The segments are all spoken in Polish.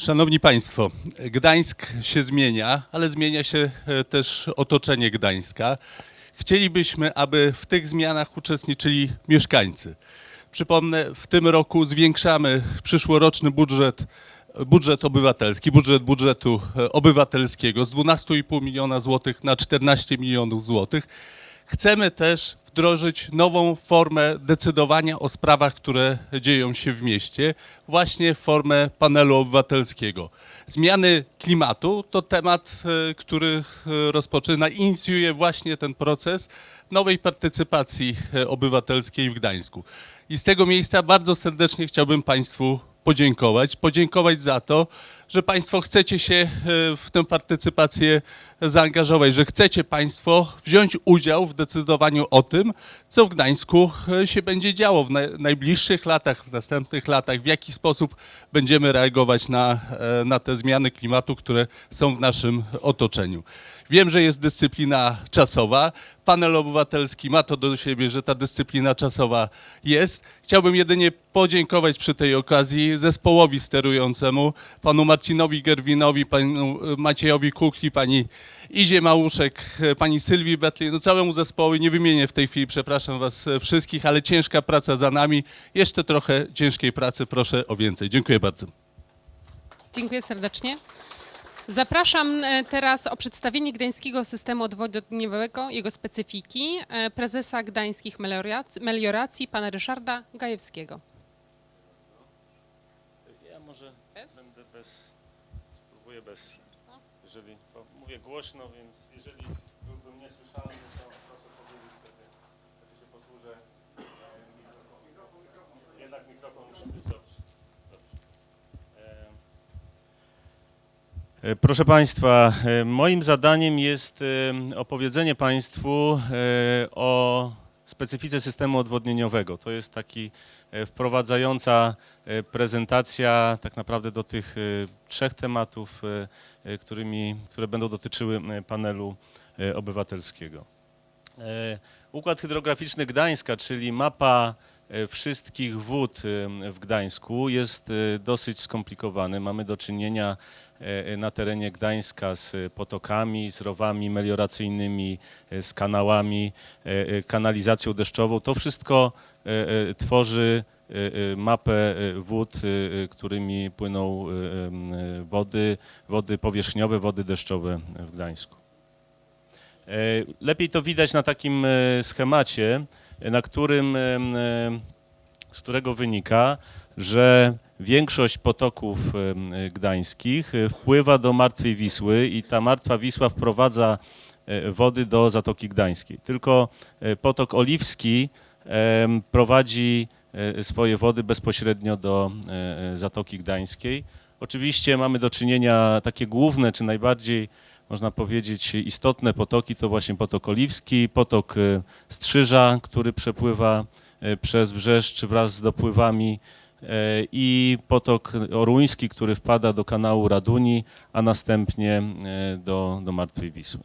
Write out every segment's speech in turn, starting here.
Szanowni Państwo, Gdańsk się zmienia, ale zmienia się e, też otoczenie Gdańska. Chcielibyśmy, aby w tych zmianach uczestniczyli mieszkańcy. Przypomnę, w tym roku zwiększamy przyszłoroczny budżet, budżet obywatelski, budżet budżetu e, obywatelskiego z 12,5 miliona złotych na 14 milionów złotych. Chcemy też wdrożyć nową formę decydowania o sprawach, które dzieją się w mieście, właśnie formę panelu obywatelskiego. Zmiany klimatu to temat, e, który e, rozpoczyna, inicjuje właśnie ten proces nowej partycypacji e, obywatelskiej w Gdańsku. I z tego miejsca bardzo serdecznie chciałbym Państwu podziękować. Podziękować za to, że Państwo chcecie się w tę partycypację zaangażować, że chcecie Państwo wziąć udział w decydowaniu o tym, co w Gdańsku e, się będzie działo w naj- najbliższych latach, w następnych latach, w jaki sposób będziemy reagować na, e, na te zmiany klimatu, które są w naszym otoczeniu. Wiem, że jest dyscyplina czasowa. Panel obywatelski ma to do siebie, że ta dyscyplina czasowa jest. Chciałbym jedynie podziękować przy tej okazji zespołowi sterującemu, panu Marcinowi Gerwinowi, panu Maciejowi Kukli, pani Izie Małuszek, pani Sylwii Betli, no całemu zespołowi, nie wymienię w tej chwili, przepraszam was wszystkich, ale ciężka praca za nami. Jeszcze trochę ciężkiej pracy, proszę o więcej. Dziękuję bardzo. Dziękuję serdecznie. Zapraszam e, teraz o przedstawienie gdańskiego systemu odwodniowego, jego specyfiki, e, prezesa gdańskich meliorac- melioracji, pana Ryszarda Gajewskiego. Ja może Bez? będę bez, spróbuję bez, jeżeli, bo mówię głośno, więc jeżeli byłbym niesłyszalny, to proszę powiedzieć wtedy, wtedy się posłużę e. Jednak mikrofon musi być dobrze. E, Proszę Państwa, e, moim zadaniem jest e, opowiedzenie Państwu o specyfice systemu odwodnieniowego. To jest taki e, wprowadzająca e, prezentacja tak naprawdę do tych e, trzech tematów, którymi, które będą dotyczyły panelu obywatelskiego. Układ hydrograficzny Gdańska, czyli mapa wszystkich wód w Gdańsku jest dosyć skomplikowany. Mamy do czynienia na terenie Gdańska z potokami, z rowami melioracyjnymi, e, z kanałami, e, e, kanalizacją deszczową. To wszystko e, e, tworzy e, e, mapę e, wód, e, e, którymi płyną e, e, wody, wody powierzchniowe, wody deszczowe w Gdańsku. E, Lepiej to widać na takim e, schemacie, e, na którym, e, z którego wynika, że większość potoków gdańskich e, wpływa do Martwej Wisły i ta Martwa Wisła wprowadza e, wody do Zatoki Gdańskiej. Tylko e, potok Oliwski prowadzi swoje wody bezpośrednio do Zatoki Gdańskiej. Oczywiście mamy do czynienia takie główne, czy najbardziej można powiedzieć, istotne potoki to właśnie potok Oliwski, potok Strzyża, który przepływa przez Wrzeszcz wraz z dopływami i potok Oruński, który wpada do kanału Raduni, a następnie e, do, do Martwej Wisły.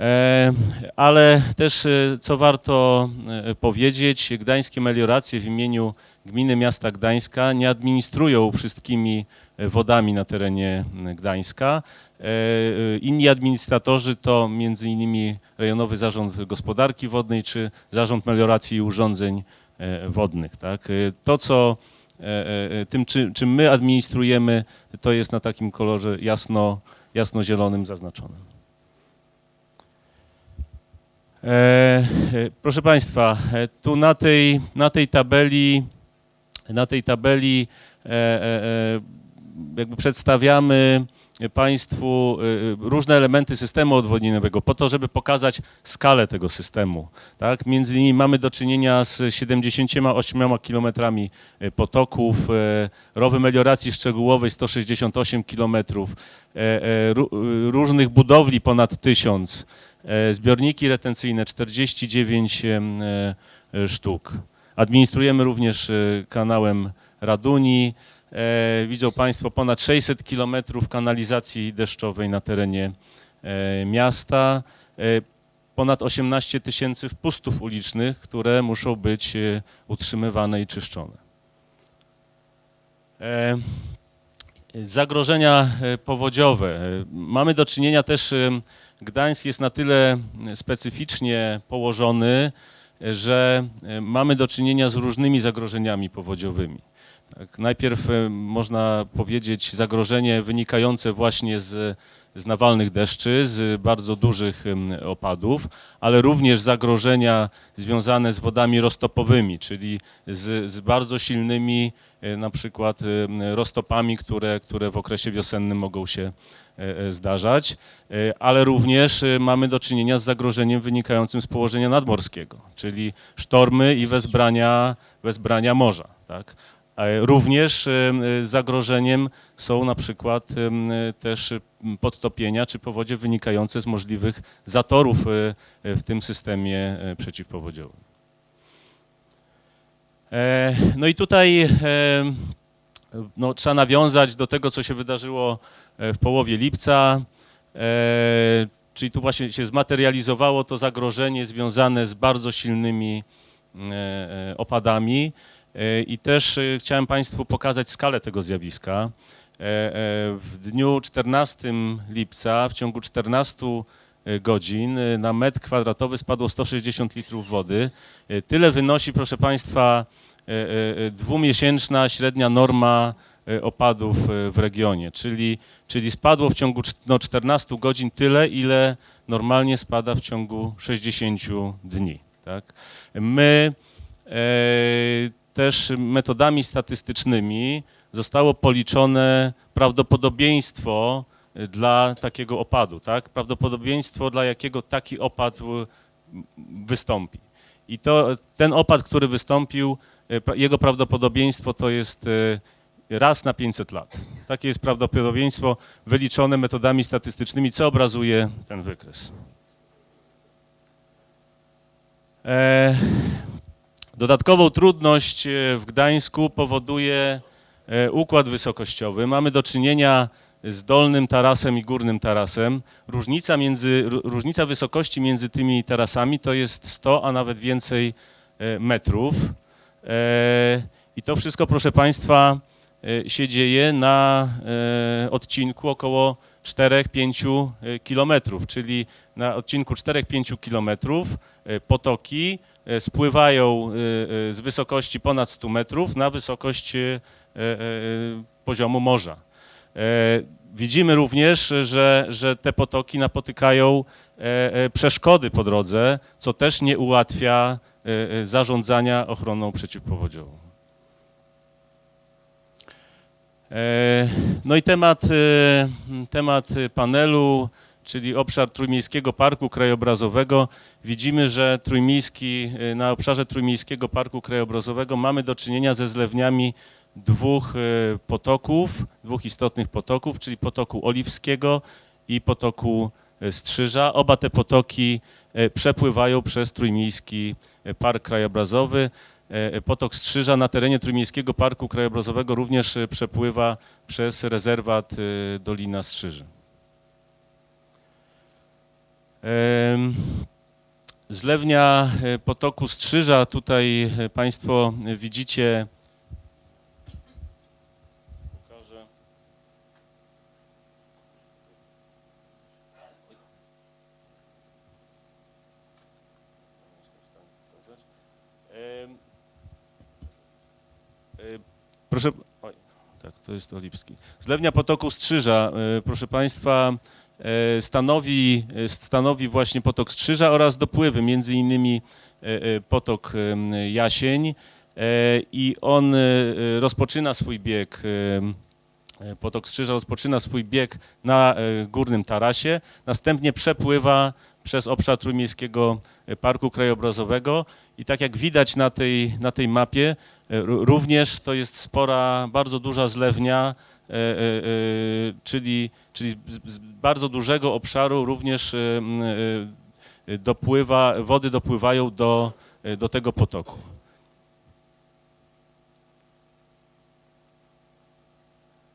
E, Ale też, e, co warto e, powiedzieć, gdańskie melioracje w imieniu gminy miasta Gdańska nie administrują wszystkimi e, wodami na terenie Gdańska. E, e, Inni administratorzy to między innymi Rejonowy Zarząd Gospodarki Wodnej czy Zarząd Melioracji i Urządzeń e, Wodnych. Tak? E, To, co e, e, tym, czy, czym my administrujemy, to jest na takim kolorze jasno, jasnozielonym zaznaczonym. E, e, Proszę Państwa, e, tu na tej, na tej tabeli, na tej tabeli e, e, e, jakby przedstawiamy Państwu e, różne elementy systemu odwodnieniowego po to, żeby pokazać skalę tego systemu. Tak? Między innymi mamy do czynienia z 78 kilometrami e, potoków, rowy melioracji szczegółowej 168 kilometrów, e, e, ró- różnych budowli ponad 1000, e, zbiorniki retencyjne 49 em, e, e, sztuk. Administrujemy również kanałem Raduni. E, Widzą Państwo ponad 600 kilometrów kanalizacji deszczowej na terenie e, miasta. E, Ponad 18 tysięcy wpustów ulicznych, które muszą być utrzymywane i czyszczone. Zagrożenia powodziowe. Mamy do czynienia też, Gdańsk jest na tyle specyficznie położony, że mamy do czynienia z różnymi zagrożeniami powodziowymi. Tak, najpierw e, można powiedzieć zagrożenie wynikające właśnie z, z nawalnych deszczy, z bardzo dużych opadów, ale również zagrożenia związane z wodami roztopowymi, czyli z, z bardzo silnymi e, na przykład roztopami, które, które w okresie wiosennym mogą się e, zdarzać, ale również mamy do czynienia z zagrożeniem wynikającym z położenia nadmorskiego, czyli sztormy i wezbrania, wezbrania morza. Tak? Również e, e, zagrożeniem są na przykład e, też podtopienia czy powodzie wynikające z możliwych zatorów w tym systemie przeciwpowodziowym. E, No i tutaj e, no, trzeba nawiązać do tego, co się wydarzyło e, w połowie lipca, czyli tu właśnie się zmaterializowało to zagrożenie związane z bardzo silnymi opadami. E, I też e, chciałem Państwu pokazać skalę tego zjawiska. E, e, W dniu 14 lipca w ciągu 14 godzin e, na metr kwadratowy spadło 160 litrów wody. E, Tyle wynosi, proszę Państwa, e, e, dwumiesięczna średnia norma e, opadów e, w regionie, czyli, czyli spadło w ciągu no, 14 godzin tyle, ile normalnie spada w ciągu 60 dni. Tak? My e, też metodami statystycznymi zostało policzone prawdopodobieństwo e, dla takiego opadu, tak? prawdopodobieństwo, dla jakiego taki opad e, wystąpi. I to, ten opad, który wystąpił, pra- jego prawdopodobieństwo to jest raz na 500 lat. Takie jest prawdopodobieństwo wyliczone metodami statystycznymi, co obrazuje ten wykres. E, Dodatkową trudność e, w Gdańsku powoduje e, układ wysokościowy. Mamy do czynienia z dolnym tarasem i górnym tarasem. Różnica, między, ró- różnica wysokości między tymi tarasami to jest 100, a nawet więcej e, metrów. I to wszystko, proszę Państwa, się dzieje na odcinku około 4-5 e, kilometrów, czyli na odcinku 4-5 kilometrów potoki spływają e, e, z wysokości ponad 100 metrów na wysokość e, e, e, poziomu morza. E, Widzimy również, że, że te potoki napotykają e, e, przeszkody po drodze, co też nie ułatwia e, e, zarządzania ochroną przeciwpowodziową. E, No i temat, e, temat panelu, czyli obszar Trójmiejskiego Parku Krajobrazowego. Widzimy, że trójmiejski, e, na obszarze Trójmiejskiego Parku Krajobrazowego mamy do czynienia ze zlewniami dwóch e, potoków, dwóch istotnych potoków, czyli potoku Oliwskiego i potoku e, Strzyża. Oba te potoki przepływają przez Trójmiejski Park Krajobrazowy. Potok Strzyża na terenie Trójmiejskiego Parku Krajobrazowego również przepływa przez rezerwat Dolina Strzyży. Zlewnia e, potoku Strzyża, tutaj e, Państwo widzicie. E, Proszę, oj, tak, to jest Olipski. Zlewnia potoku Strzyża, proszę Państwa, stanowi, e, stanowi właśnie potok Strzyża oraz dopływy, między innymi e, e, potok Jasień. E, i on e, e, rozpoczyna swój bieg, e, potok Strzyża rozpoczyna swój bieg na e, górnym tarasie, następnie przepływa przez obszar Trójmiejskiego Parku Krajobrazowego i tak jak widać na tej, na tej mapie, e, ró- również to jest spora, bardzo duża zlewnia, e, e, e, czyli, czyli z, bardzo dużego obszaru również e, e, dopływa, wody dopływają do, e, do tego potoku.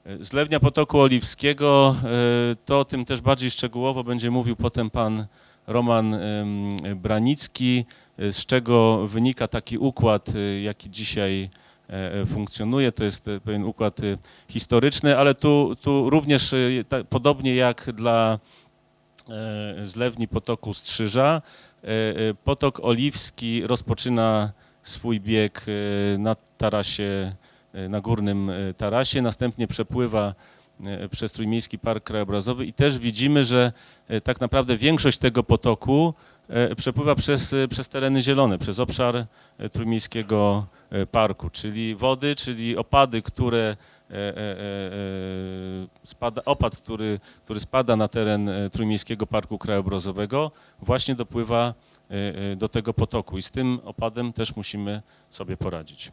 E, Zlewnia potoku Oliwskiego, e, to o tym też bardziej szczegółowo będzie mówił potem pan Roman Branicki, e, z czego wynika taki układ, e, jaki dzisiaj e, e, funkcjonuje. To jest e, pewien układ e, historyczny, ale tu, tu również e, ta, podobnie jak dla e, zlewni potoku Strzyża, e, e, potok oliwski rozpoczyna swój bieg e, na tarasie, e, na górnym e, tarasie, następnie przepływa e, przez Trójmiejski Park Krajobrazowy i też widzimy, że e, tak naprawdę większość tego potoku e, przepływa przez, e, przez tereny zielone, przez obszar e, Trójmiejskiego e, Parku, czyli wody, czyli opady, które e, e, e, e, spada, opad, który, który spada na teren e, Trójmiejskiego Parku Krajobrazowego, właśnie dopływa e, e, do tego potoku i z tym opadem też musimy sobie poradzić.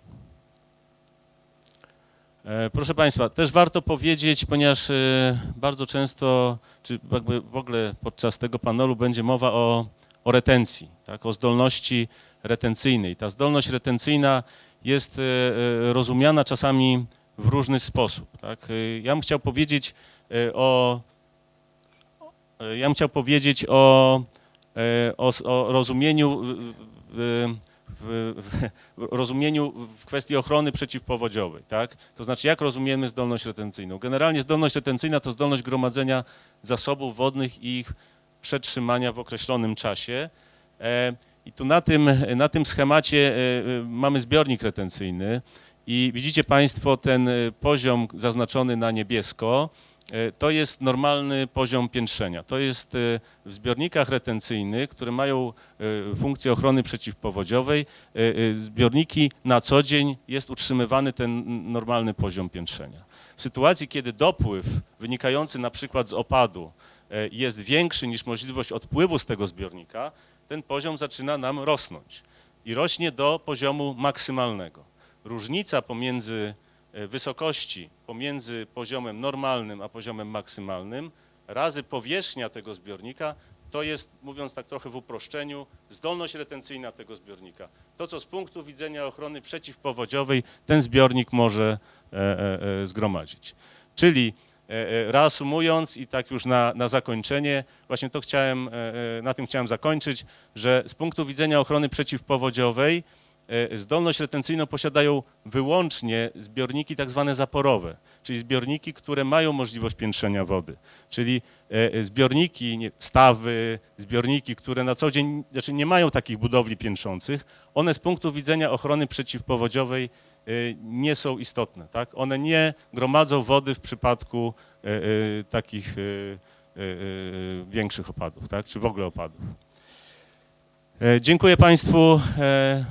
E, Proszę Państwa, też warto powiedzieć, ponieważ e, bardzo często, czy w ogóle podczas tego panelu będzie mowa o, o retencji, tak, o zdolności retencyjnej. Ta zdolność retencyjna jest e, rozumiana czasami w różny sposób. Tak. Ja bym chciał powiedzieć o, ja bym chciał powiedzieć o, o, o rozumieniu w, w, rozumieniu w kwestii ochrony przeciwpowodziowej, tak? To znaczy, jak rozumiemy zdolność retencyjną? Generalnie zdolność retencyjna to zdolność gromadzenia zasobów wodnych i ich przetrzymania w określonym czasie. E, I tu na tym, na tym schemacie e, e, mamy zbiornik retencyjny i widzicie Państwo ten poziom zaznaczony na niebiesko, to jest normalny poziom piętrzenia. To jest e, w zbiornikach retencyjnych, które mają e, funkcję ochrony przeciwpowodziowej, e, e, zbiorniki na co dzień jest utrzymywany ten normalny poziom piętrzenia. W sytuacji, kiedy dopływ wynikający na przykład z opadu e, jest większy niż możliwość odpływu z tego zbiornika, ten poziom zaczyna nam rosnąć i rośnie do poziomu maksymalnego. Różnica pomiędzy e, wysokości pomiędzy poziomem normalnym a poziomem maksymalnym razy powierzchnia tego zbiornika to jest, mówiąc tak trochę w uproszczeniu, zdolność retencyjna tego zbiornika. To, co z punktu widzenia ochrony przeciwpowodziowej ten zbiornik może e, e, e, zgromadzić. Czyli e, e, reasumując i tak już na, na zakończenie, właśnie to chciałem, e, e, na tym chciałem zakończyć, że z punktu widzenia ochrony przeciwpowodziowej e, zdolność retencyjną posiadają wyłącznie zbiorniki tak zwane zaporowe, czyli zbiorniki, które mają możliwość piętrzenia wody, czyli e, e, zbiorniki, stawy, zbiorniki, które na co dzień, znaczy nie mają takich budowli piętrzących, one z punktu widzenia ochrony przeciwpowodziowej e, nie są istotne, tak? One nie gromadzą wody w przypadku e, e, takich e, e, e, większych opadów, tak? Czy w ogóle opadów. E, Dziękuję Państwu. e,